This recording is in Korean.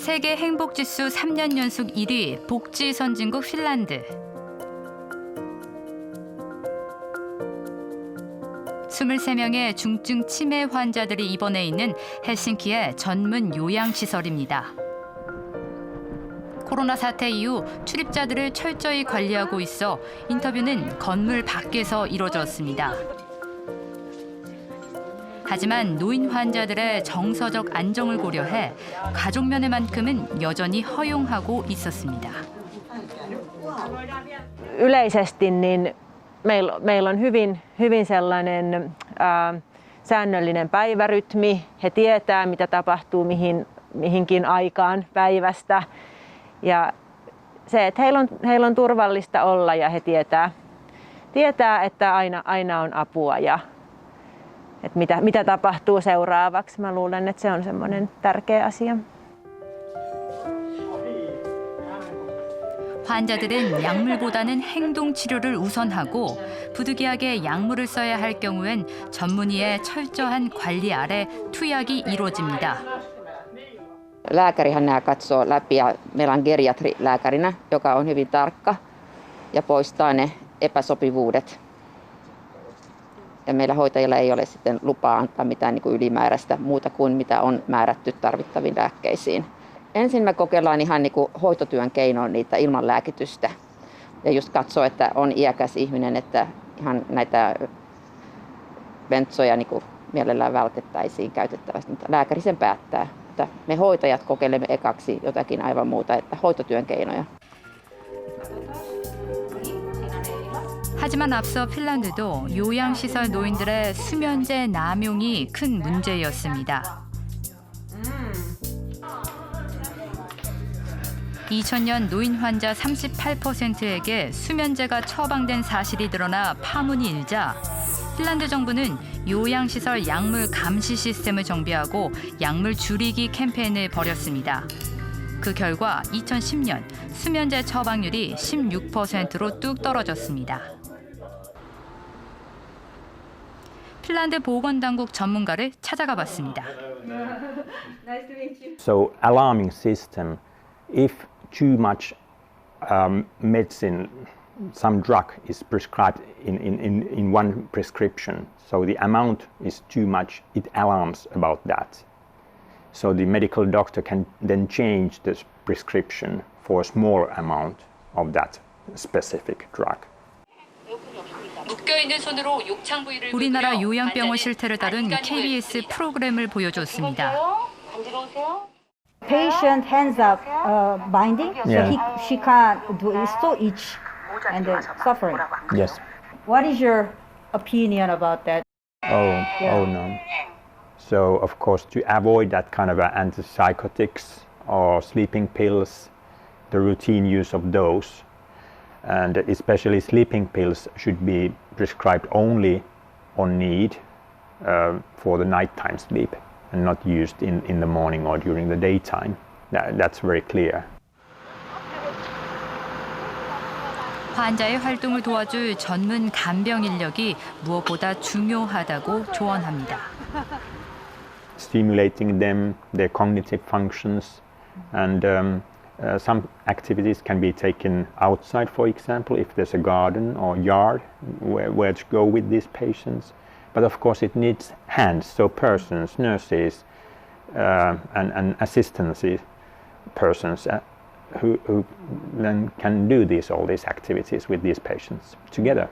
세계 행복지수 3년 연속 1위 복지 선진국 핀란드. 23명의 중증 치매 환자들이 입원해 있는 헬싱키의 전문 요양시설입니다. 코로나 사태 이후 출입자들을 철저히 관리하고 있어 인터뷰는 건물 밖에서 이루어졌습니다. 하지만 노인 환자들의 정서적 안정을 고려해 가족 면회만큼은 여전히 허용하고 있었습니다. yleisesti niin meillä, meillä on hyvin, hyvin sellainen ää, säännöllinen päivärytmi. He tietää, mitä tapahtuu mihin, mihinkin aikaan päivästä. Ja se, että heillä on, heillä on turvallista olla ja he tietää, tietää että aina, aina on apua ja että mitä, mitä tapahtuu seuraavaksi. Mä luulen, että se on semmoinen tärkeä asia. 환자들은 약물보다는 행동 치료를 우선하고 부득이하게 약물을 써야 할 경우엔 전문의의 철저한 관리 아래 투약이 이루어집니다. Lääkärihän nämä katsoo läpi ja meillä on geriatri lääkärinä, joka on hyvin tarkka ja poistaa ne epäsopivuudet. Ja meillä hoitajilla ei ole sitten lupaa antaa mitään niin kuin ylimääräistä muuta kuin mitä on määrätty tarvittaviin lääkkeisiin. Ensin me kokeillaan ihan niin kuin hoitotyön keinoin niitä ilman lääkitystä. Ja just katsoo, että on iäkäs ihminen, että ihan näitä bentsoja niin kuin mielellään vältettäisiin käytettävästi, mutta lääkäri sen päättää. Että me hoitajat kokeilemme ekaksi jotakin aivan muuta, että hoitotyön keinoja. 하지만 앞서 핀란드도 요양시설 노인들의 수면제 남용이 큰 문제였습니다. 2000년 노인 환자 38%에게 수면제가 처방된 사실이 드러나 파문이 일자 핀란드 정부는 요양시설 약물 감시 시스템을 정비하고 약물 줄이기 캠페인을 벌였습니다. 그 결과 2010년 수면제 처방률이 16%로 뚝 떨어졌습니다. 핀란드 보건당국 전문가를 찾아가 봤습니다. So alarming system if too much um, medicine, some drug is prescribed in, in, in, in one prescription. So the amount is too much, it alarms about that. So the medical doctor can then change the prescription for a smaller amount of that specific drug. 묶여 있는 손으로 욕창 부위를 우리나라 요양병원 실태를 다룬 KBS 프로그램을 보여줬습니다. patient hands up uh, binding, Yeah. so he, she can't do it. It's so itch and uh, suffering. Yes. What is your opinion about that? Oh, oh no. So, of course, to avoid that kind of uh, antipsychotics or sleeping pills, the routine use of those, and especially sleeping pills should be prescribed only on need uh, for the nighttime sleep and not used in, in the morning or during the daytime. That, that's very clear. 환자의 활동을 도와줄 전문 간병 인력이 무엇보다 중요하다고 조언합니다. stimulating them, their cognitive functions, and um, uh, some activities can be taken outside, for example, if there's a garden or yard where, where to go with these patients. But of course, it needs hands, so persons, nurses, uh, and, and assistancy persons uh, who, who then can do these all these activities with these patients together.